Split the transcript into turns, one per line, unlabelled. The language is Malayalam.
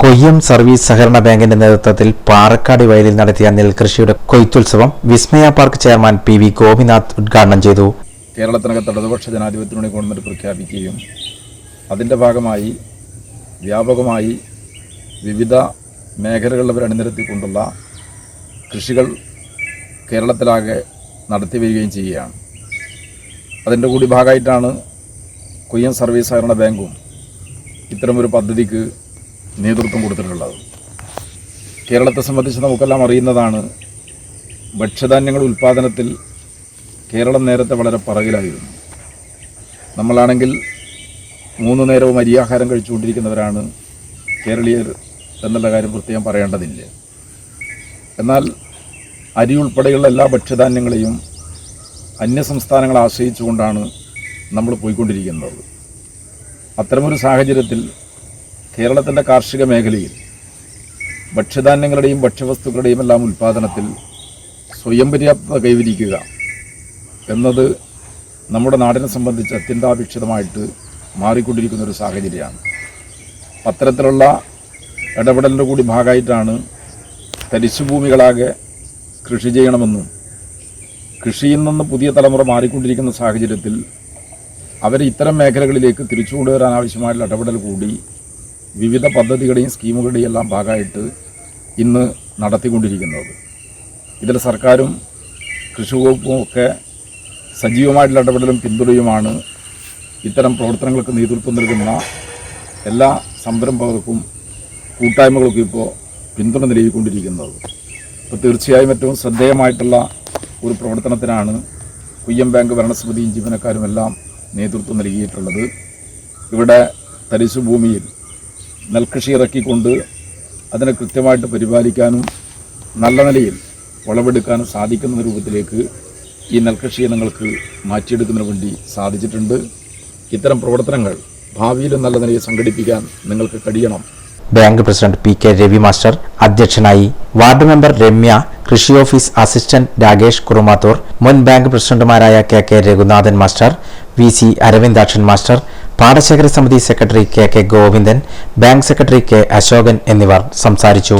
കൊയ്യം സർവീസ് സഹകരണ ബാങ്കിന്റെ നേതൃത്വത്തിൽ പാറക്കാട് വയലിൽ നടത്തിയ നെൽകൃഷിയുടെ കൊയ്ത്തുത്സവം Vismaya park chairman P V Gopinath ഉദ്ഘാടനം ചെയ്തു.
കേരളത്തിനകത്ത് ഇടതുപക്ഷ ജനാധിപത്യത്തിനുവേണ്ടി ഗവൺമെന്റ് പ്രഖ്യാപിക്കുകയും അതിന്റെ ഭാഗമായി വ്യാപകമായി വിവിധ മേഖലകളിൽ അവർ അണിനിരത്തിക്കൊണ്ടുള്ള കൃഷികൾ കേരളത്തിലാകെ നടത്തി വരികയും ചെയ്യുകയാണ്. അതിന്റെ കൂടി ഭാഗമായിട്ടാണ് കൊയ്യം സർവീസ് സഹകരണ ബാങ്കും ഇത്തരമൊരു പദ്ധതിക്ക് നേതൃത്വം കൊടുത്തിട്ടുള്ളത്. കേരളത്തെ സംബന്ധിച്ച് നമുക്കെല്ലാം അറിയുന്നതാണ് ഭക്ഷ്യധാന്യങ്ങൾ ഉൽപ്പാദനത്തിൽ കേരളം നേരത്തെ വളരെ പറകിലായിരുന്നു. നമ്മളാണെങ്കിൽ മൂന്ന് നേരവും അരിയാഹാരം കഴിച്ചുകൊണ്ടിരിക്കുന്നവരാണ് കേരളീയർ എന്നുള്ള കാര്യം പ്രത്യേകം പറയേണ്ടതില്ല. എന്നാൽ അരി ഉൾപ്പെടെയുള്ള എല്ലാ ഭക്ഷ്യധാന്യങ്ങളെയും അന്യസംസ്ഥാനങ്ങളെ ആശ്രയിച്ചുകൊണ്ടാണ് നമ്മൾ പോയിക്കൊണ്ടിരിക്കുന്നത്. അത്തരമൊരു സാഹചര്യത്തിൽ കേരളത്തിന്റെ കാർഷിക മേഖലയിൽ ഭക്ഷ്യധാന്യങ്ങളുടെയും ഭക്ഷ്യവസ്തുക്കളുടെയും എല്ലാം ഉൽപ്പാദനത്തിൽ സ്വയം പര്യാപ്തത കൈവരിക്കുക എന്നത് നമ്മുടെ നാടിനെ സംബന്ധിച്ച് അത്യന്താപേക്ഷിതമായിട്ട് മാറിക്കൊണ്ടിരിക്കുന്ന ഒരു സാഹചര്യമാണ്. അത്തരത്തിലുള്ള ഇടപെടലിന്റെ കൂടി ഭാഗമായിട്ടാണ് തരിശുഭൂമികളാകെ കൃഷി ചെയ്യണമെന്നും കൃഷിയിൽ നിന്ന് പുതിയ തലമുറ മാറിക്കൊണ്ടിരിക്കുന്ന സാഹചര്യത്തിൽ അവരെ ഇത്തരം മേഖലകളിലേക്ക് തിരിച്ചു കൊണ്ടുവരാൻ ആവശ്യമായിട്ടുള്ള ഇടപെടൽ കൂടി വിവിധ പദ്ധതികളുടെയും സ്കീമുകളുടെയും എല്ലാം ഭാഗമായിട്ട് ഇന്ന് നടത്തിക്കൊണ്ടിരിക്കുന്നത്. ഇതിൽ സർക്കാരും കൃഷി വകുപ്പും ഒക്കെ സജീവമായിട്ടുള്ള ഇടപെടലും പിന്തുണയുമാണ്. ഇത്തരം പ്രവർത്തനങ്ങൾക്ക് നേതൃത്വം നൽകുന്ന എല്ലാ സംരംഭകർക്കും കൂട്ടായ്മകൾക്കും ഇപ്പോൾ പിന്തുണ നൽകിക്കൊണ്ടിരിക്കുന്നത്. ഇപ്പോൾ തീർച്ചയായും ഏറ്റവും ശ്രദ്ധേയമായിട്ടുള്ള ഒരു പ്രവർത്തനത്തിനാണ് കുയ്യം ബാങ്ക് ഭരണസമിതിയും ജീവനക്കാരും എല്ലാം നേതൃത്വം നൽകിയിട്ടുള്ളത്. ഇവിടെ തരിശു ഭൂമിയിൽ നെൽകൃഷി ഇറക്കിക്കൊണ്ട് അതിനെ കൃത്യമായിട്ട് പരിപാലിക്കാനും നല്ല നിലയിൽ വിളവെടുക്കാനും സാധിക്കുന്ന രൂപത്തിലേക്ക് ഈ നെൽകൃഷിയെ നിങ്ങൾക്ക് മാറ്റിയെടുക്കുന്നതിന് വേണ്ടി സാധിച്ചിട്ടുണ്ട്. ഇത്തരം പ്രവർത്തനങ്ങൾ ഭാവിയിലും നല്ല നിലയിൽ സംഘടിപ്പിക്കാൻ നിങ്ങൾക്ക് കഴിയണം.
Bank president P K Ravi master അധ്യക്ഷനായി വാർഡ് മെമ്പർ രമ്യ കൃഷി ഓഫീസ് അസിസ്റ്റന്റ് രാകേഷ് കുറുമാത്തൂർ മുൻ ബാങ്ക് പ്രസിഡന്റുമാരായ K K Raghunathan master V C Aravindakshan master പാടശേഖര സമിതി secretary K K Govindan bank secretary K Ashokan എന്നിവർ സംസാരിച്ചു.